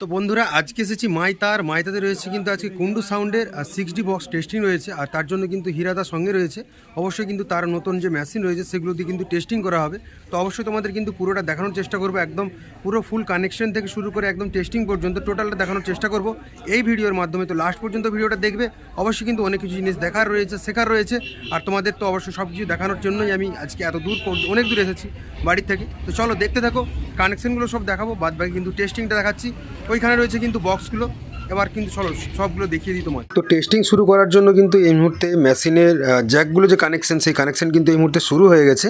তো বন্ধুরা, আজকে এসেছি মাইতার। মাইতাতে রয়েছে কিন্তু আজকে কুন্ডু সাউন্ডের সিক্স ডি বক্স টেস্টিং রয়েছে, আর তার জন্য কিন্তু হিরাদার সঙ্গে রয়েছে। অবশ্যই কিন্তু তার নতুন যে মেশিন রয়েছে, সেগুলো দিয়ে কিন্তু টেস্টিং করা হবে। তো অবশ্যই তোমাদের কিন্তু পুরোটা দেখানোর চেষ্টা করব, একদম পুরো ফুল কানেকশন থেকে শুরু করে একদম টেস্টিং পর্যন্ত টোটালটা দেখানোর চেষ্টা করব। এই ভিডিওর মাধ্যমে তো লাস্ট পর্যন্ত ভিডিওটা দেখবে, অবশ্যই কিন্তু অনেক কিছু জিনিস দেখার রয়েছে, শেখার রয়েছে, আর তোমাদের তো অবশ্যই সব কিছু দেখানোর জন্যই আমি আজকে এত দূর অনেক দূর এসেছি বাড়ির থেকে। তো চলো দেখতে থাকো কানেকশনগুলো সব দেখাবো বাদ বাকি কিন্তু টেস্টিংটা দেখাচ্ছি। ওইখানে রয়েছে কিন্তু বক্সগুলো এবার কিন্তু চলো, সবগুলো দেখিয়ে দিই তোমার তো টেস্টিং শুরু করার জন্য কিন্তু এই মুহূর্তে মেশিনের জ্যাকগুলো যে কানেকশন সেই কানেকশন কিন্তু এই মুহূর্তে শুরু হয়ে গেছে।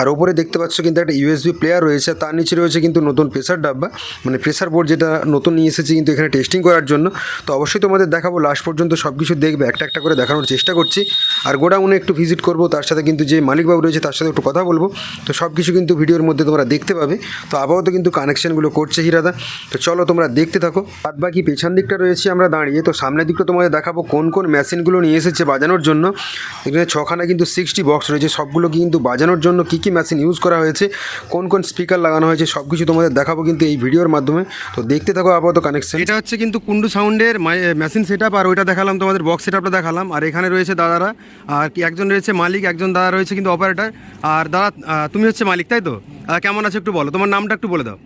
আর ওপরে দেখতে পাচ্ছ কিন্তু একটা ইউএসবি প্লেয়ার রয়েছে, তার নিচে রয়েছে কিন্তু নতুন প্রেসার ডাব্বা। মানে প্রেসার বোর্ড যেটা নতুন নিয়ে এসেছি কিন্তু এখানে টেস্টিং করার জন্য। তো অবশ্যই তোমাদের দেখাবো লাস্ট পর্যন্ত সব কিছু দেখবে, একটা একটা করে দেখানোর চেষ্টা করছি। আর গোডাউনে একটু ভিজিট করব, তার সাথে কিন্তু যে মালিকবাবু রয়েছে, তার সাথে একটু কথা বলব। তো সব কিছু কিন্তু ভিডিওর মধ্যে তোমরা দেখতে পাবে। তো আপাতত কিন্তু কানেকশনগুলো করছে হিরাদা। তো চলো তোমরা দেখতে থাকো। বাদ বাকি পেছন দিকটা রয়েছে আমরা দাঁড়িয়ে। তো সামনের দিকটা তোমাদের দেখাবো কোন কোন মেশিনগুলো নিয়ে এসেছে বাজানোর জন্য। এখানে ছখানা কিন্তু সিক্সটি বক্স রয়েছে সবগুলো কিন্তু বাজানোর জন্য কী কী মেশিন ইউজ করা হয়েছে কোন কোন স্পিকার লাগানো হয়েছে সব কিছু তোমাদের দেখাবো কিন্তু এই ভিডিওর মাধ্যমে। তো দেখতে থাকো আপাতত কানেকশন এটা হচ্ছে কিন্তু কুন্ডু সাউন্ডের মেশিন সেট আর ওইটা দেখালাম তোমাদের বক্স সেট আপটা দেখালাম। আর এখানে রয়েছে দাদারা আর কি একজন রয়েছে মালিক একজন দাদা রয়েছে কিন্তু অপারেটার আর দাদা তুমি হচ্ছে মালিক তাই তো? কেমন আছো একটু বলো তোমার নামটা একটু বলে দাও।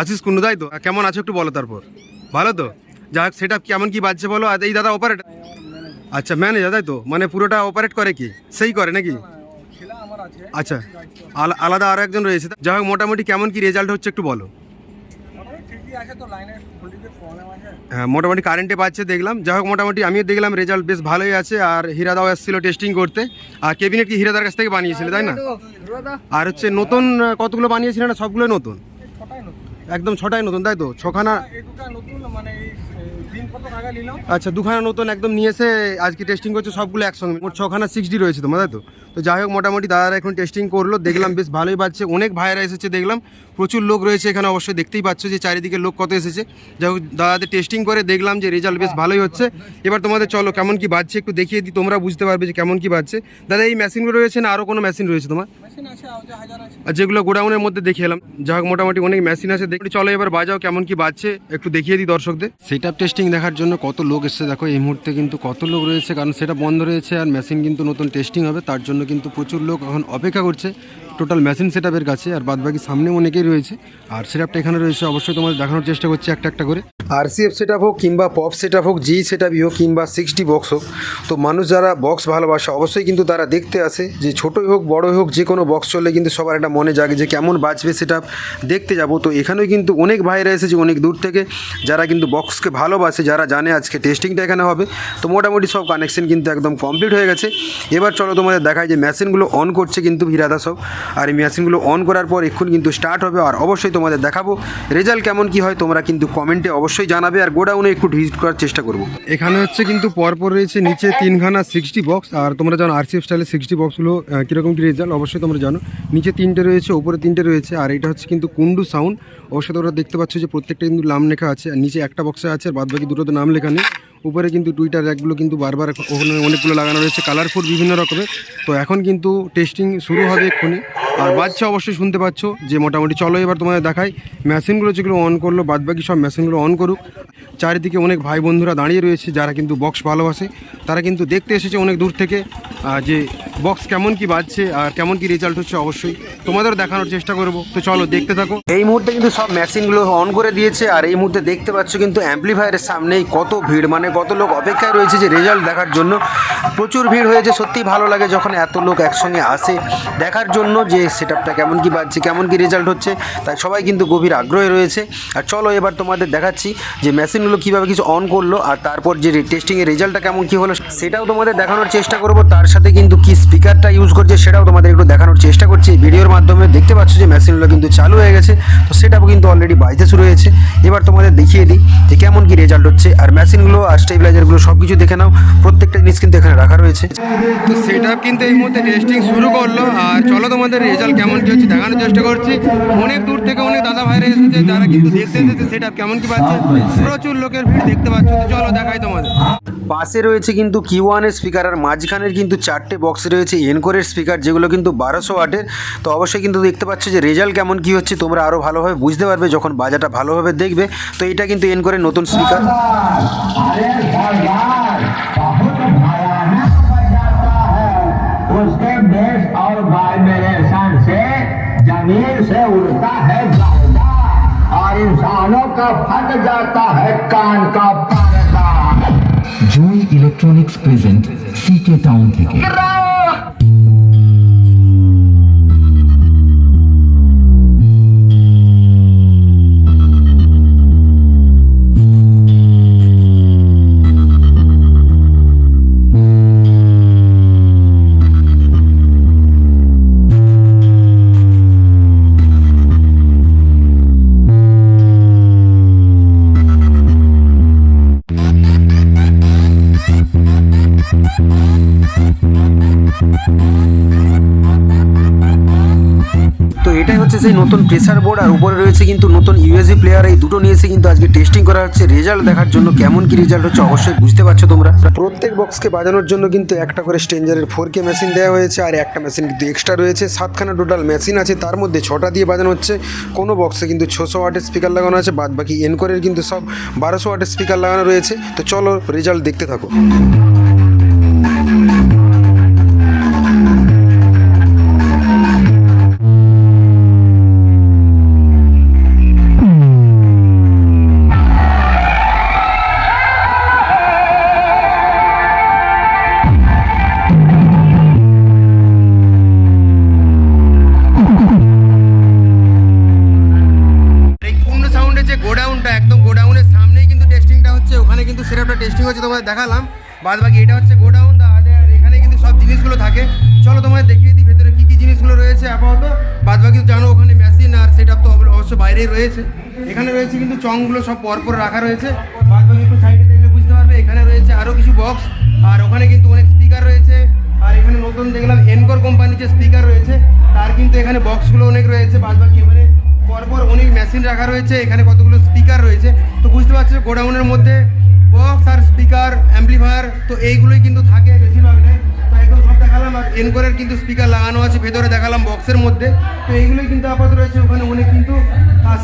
আশিস কুন্ডু। তাই তো? কেমন আছো একটু বলো তারপর। ভালো তো? যাক সেটা কেমন কি বাজছে বলো? আর এই দাদা অপারেট আচ্ছা ম্যানেজার তাই তো? মানে পুরোটা অপারেট করে কি? সেই করে নাকি? আচ্ছা আলা- আলাদা আরও একজন রয়েছে। যাই হোক, মোটামুটি কেমন কি রেজাল্ট হচ্ছে একটু বলো। হ্যাঁ মোটামুটি কারেন্টে পাচ্ছে, দেখলাম। যাই হোক, মোটামুটি আমিও দেখলাম রেজাল্ট বেশ ভালোই আছে। আর হিরাদাও এসেছিল টেস্টিং করতে। আর কেবিনেট কি হিরাদার কাছ থেকে বানিয়েছিল, তাই না? আর হচ্ছে নতুন কতগুলো বানিয়েছিলেন না ছটাই নতুন? একদম ছটাই নতুন, তাই তো? ছখানা এই দুটা নতুন মানে এই এই দিন কত আগে নিলাম আচ্ছা দুখানা নতুন একদম নিয়ে এসে আজকে টেস্টিং করছে, সবগুলো একসঙ্গে। মোট ছখানা সিক্সটি রয়েছে তাই তো? তো যাই হোক মোটামুটি দাদারা এখন টেস্টিং করল দেখলাম বেশ ভালোই পাচ্ছে। অনেক ভাইরা এসেছে দেখলাম। প্রচুর লোক রয়েছে এখানে অবশ্যই দেখতেই পাচ্ছ যে চারিদিকে লোক কত এসেছে। যাই হোক দাদাদের টেস্টিং করে দেখলাম যে রেজাল্ট বেশ ভালোই হচ্ছে। এবার তোমাদের চলো কেমন কি বাজছে একটু দেখিয়ে দিই তোমরা বুঝতে পারবে যে কেমন কি বাজছে। দাদা এই মেশিনগুলো রয়েছে না আরও কোনো মেশিন রয়েছে তোমার? আর যেগুলো গোডাউনের মধ্যে দেখে এলাম। যাই হোক মোটামুটি অনেক মেশিন আছে দেখি চলো এবার বাজাও কেমন কি বাজছে একটু দেখিয়ে দিই দর্শকদের। সেট আপ টেস্টিং দেখার জন্য কত লোক এসছে দেখো এই মুহূর্তে কিন্তু কত লোক রয়েছে কারণ সেটা বন্ধ রয়েছে আর মেশিন কিন্তু নতুন টেস্টিং হবে তার জন্য কিন্তু প্রচুর লোক এখন অপেক্ষা করছে। টোটাল মেশিন সেট কাছে, আর বাদবাকি সামনে অনেকেই রয়েছে। আর সেট এখানে রয়েছে, অবশ্যই তোমাদের দেখানোর চেষ্টা করছি একটা একটা করে। আর সি এফ সেট হোক কিংবা পপ সেট আপ হোক যেই সেট আপই হোক কিংবা সিক্সটি বক্স হোক, তো মানুষ যারা বক্স ভালোবাসে অবশ্যই কিন্তু তারা দেখতে আসে যে ছোটোই হোক, বড়ই হোক, যে কোনো বক্স চললে কিন্তু সবার একটা মনে জাগে যে কেমন বাজবে সেটা দেখতে যাব। তো এখানেও কিন্তু অনেক ভাইরা এসেছে অনেক দূর থেকে, যারা কিন্তু বক্সকে ভালোবাসে, যারা জানে আজকে টেস্টিংটা এখানে হবে। তো মোটামুটি সব কানেকশন কিন্তু একদম কমপ্লিট হয়ে গেছে। এবার চলো তোমাদের দেখায় যে মেশিনগুলো অন করছে কিন্তু হিরাদা সব। আর এই মেশিনগুলো অন করার পর এক্ষুনি কিন্তু স্টার্ট হবে, আর অবশ্যই তোমাদের দেখাবো। রেজাল্ট কেমন কি হয় তোমরা কিন্তু কমেন্টে অবশ্যই জানাবে আর গোডাউনে একটু ভিজিট করার চেষ্টা করব। এখানে হচ্ছে কিন্তু পরপর রয়েছে নিচে তিনখানা সিক্সটি বক্স আর তোমরা জানো আরসিএফ স্টাইলের সিক্সটি বক্সগুলো কীরকম কী রেজাল্ট অবশ্যই তোমরা জানো। নিচে তিনটে রয়েছে, উপরে তিনটে রয়েছে, আর এটা হচ্ছে কিন্তু কুন্ডু সাউন্ড অবশ্যই তোমরা দেখতে পাচ্ছ যে প্রত্যেকটা কিন্তু নাম লেখা আছে, আর নিচে একটা বক্সে আছে, আর বাদ বাকি দুটোতে নাম লেখা নেই। উপরে কিন্তু টুইটার র্যাকগুলো কিন্তু বারবার ওখানে অনেকগুলো লাগানো রয়েছে কালারফুল বিভিন্ন রকমের। তো এখন কিন্তু টেস্টিং শুরু হবে এক্ষুনি। আর বাচ্চা অবশ্যই শুনতে পাচ্ছ যে মোটামুটি চলো এবার তোমাদের দেখাই। মেশিনগুলো যেগুলো অন করল, বাদবাকি সব মেশিনগুলো অন করুক। চারিদিকে অনেক ভাই বন্ধুরা দাঁড়িয়ে রয়েছে যারা কিন্তু বক্স ভালোবাসে। তারা কিন্তু দেখতে এসেছে অনেক দূর থেকে যে বক্স কেমন কি বাজছে আর কেমন কি রেজাল্ট হচ্ছে অবশ্যই তোমাদেরও দেখানোর চেষ্টা করব। তো চলো দেখতে থাকো। এই মুহূর্তে কিন্তু সব মেশিনগুলো অন করে দিয়েছে আর এই মুহূর্তে দেখতে পাচ্ছ কিন্তু অ্যাম্পলিফায়ারের সামনেই কত ভিড় মানে কত লোক অপেক্ষায় রয়েছে যে রেজাল্ট দেখার জন্য। প্রচুর ভিড় হয়েছে, সত্যিই ভালো লাগে যখন এত লোক একসঙ্গে আসে দেখার জন্য যে সেট আপটা কেমন কি বাজছে, কেমন কি রেজাল্ট হচ্ছে, তাই সবাই কিন্তু গভীর আগ্রহে রয়েছে। আর চলো এবার তোমাদের দেখাচ্ছি যে মেশিনগুলো কীভাবে কিছু অন করল আর তারপর যে টেস্টিংয়ের রেজাল্টটা কেমন কি হলো, সেটাও তোমাদের দেখানোর চেষ্টা করব। তার সাথে কিন্তু কি স্পিকারটা ইউজ করছে, সেটাও তোমাদের একটু দেখানোর চেষ্টা করছি। ভিডিওর মাধ্যমে দেখতে পাচ্ছ যে মেশিনগুলো কিন্তু চালু হয়ে গেছে, তো সেটাও কিন্তু অলরেডি বাজতে শুরু হয়েছে। এবার তোমাদের দেখিয়ে দিই যে কেমন কি রেজাল্ট হচ্ছে। আর মেশিনগুলো আর স্টেবিলাইজারগুলো সব কিছু দেখে নাও, প্রত্যেকটা জিনিস কিন্তু এখানে রাখা রয়েছে। তো সেট কিন্তু এই মুহূর্তে টেস্টিং শুরু করল। আর চলো তোমাদের রেজাল্ট কেমন কি হচ্ছে দেখানোর চেষ্টা করছি অনেক দূর থেকে অনেক দাদা ভাইরা এসেছে যারা কিন্তু দেখতে এসেছে সেট কেমন কি পাচ্ছে প্রচুর লোকের ভিড় দেখতে পাচ্ছ তো চলো দেখাই তোমাদের পাশে রয়েছে কিন্তু কিউ ওয়ানের স্পিকার আর মাঝখানের কিন্তু চারটে বক্স রয়েছে এনকোরের স্পিকার যেগুলো কিন্তু বারোশো ওয়াটের তো অবশ্যই কিন্তু দেখতে পাচ্ছ যে রেজাল্ট কেমন কি হচ্ছে তোমরা আরও ভালোভাবে বুঝতে পারবে যখন বাজারটা ভালোভাবে দেখবে তো এটা কিন্তু এনকোরের নতুন স্পিকার अरे सरदार बहुत भयानक बजाता है उसके बेस और वाइब्रेशन से ज़मीन से उड़ता है जायदा और इंसानों का फट जाता है कान का पर्दा। Jui electronics present C K town cricket এটাই হচ্ছে সেই নতুন প্রেসার বোর্ড আর উপরে রয়েছে কিন্তু নতুন ইউএসবি প্লেয়ার এই দুটো নিয়ে এসে কিন্তু আজকে টেস্টিং করা হচ্ছে। রেজাল্ট দেখার জন্য কেমন কি রেজাল্ট হচ্ছে অবশ্যই বুঝতে পারছ তোমরা। প্রত্যেক বক্সকে বাজানোর জন্য কিন্তু একটা করে স্টেঞ্জারের ফোর কে মেশিন দেওয়া হয়েছে, আর একটা মেশিন কিন্তু এক্সট্রা রয়েছে। সাতখানা টোটাল মেশিন আছে, তার মধ্যে ছটা দিয়ে বাজানো হচ্ছে। কোনো বক্সে কিন্তু ছশো ওয়াটের স্পিকার লাগানো আছে বাদ বাকি এনকোরের কিন্তু সব বারোশো ওয়াটের স্পিকার লাগানো রয়েছে। তো চলো রেজাল্ট দেখতে থাকো। তোমাদের দেখালাম। বাদ বাকি এটা হচ্ছে গোডাউন আর এখানে কিন্তু সব জিনিসগুলো থাকে। চলো তোমাদের দেখিয়ে দিই ভেতরে কী কী জিনিসগুলো রয়েছে আপাতত। বাদ বাকি জানো, ওখানে মেশিন আর সেটা তো অব- অবশ্য বাইরেই রয়েছে। এখানে রয়েছে কিন্তু চংগুলো সব পরপর রাখা রয়েছে। বাদ বাকি একটু সাইডে দেখলে বুঝতে পারবে, এখানে রয়েছে আরও কিছু বক্স আর ওখানে কিন্তু অনেক স্পিকার রয়েছে। আর এখানে নতুন দেখলাম এনকোর কোম্পানির যে স্পিকার রয়েছে, তার কিন্তু এখানে বক্সগুলো অনেক রয়েছে। বাদ বাকি এখানে পরপর অনেক মেশিন রাখা রয়েছে। এখানে কতগুলো স্পিকার রয়েছে। তো বুঝতে পারছ গোডাউনের মধ্যে বক্স আর স্পিকার অ্যাম্পলিফায়ার তো এইগুলোই কিন্তু থাকে বেশিরভাগটাই তো একদম সব দেখালাম আর এনকোরের কিন্তু স্পিকার লাগানো আছে, ভেতরে দেখালাম বক্সের মধ্যে। তো এইগুলোই কিন্তু আপাতত রয়েছে ওখানে অনেক কিন্তু।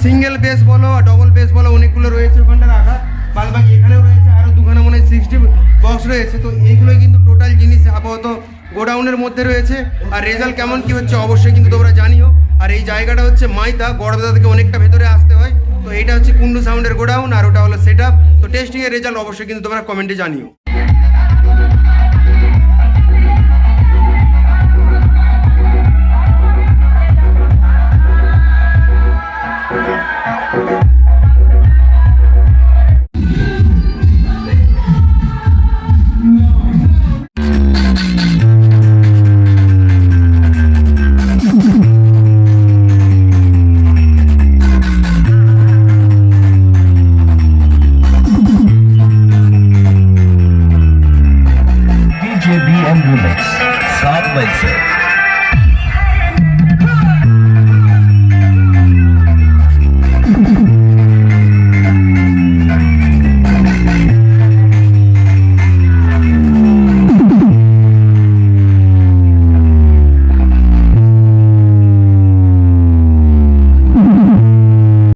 সিঙ্গেল বেস বলো আর ডবল বেস বলো অনেকগুলো রয়েছে ওখানটা রাখা। বাদ বাকি এখানেও রয়েছে আরও দুখানা মনে হয় সিক্সটি বক্স রয়েছে। তো এইগুলোই কিন্তু টোটাল জিনিস আপাতত গোডাউনের মধ্যে রয়েছে। আর রেজাল্ট কেমন কি হচ্ছে অবশ্যই কিন্তু তোমরা জানিও। আর এই জায়গাটা হচ্ছে মাইতা গড়বেদা থেকে অনেকটা ভেতরে আসতে হয়। তো এইটা হচ্ছে কুন্ডু সাউন্ডের গোডাউন আর ওটা হলো সেট তো টেস্টিংয়ের রেজাল্ট অবশ্যই কিন্তু তোমরা কমেন্টে জানিও।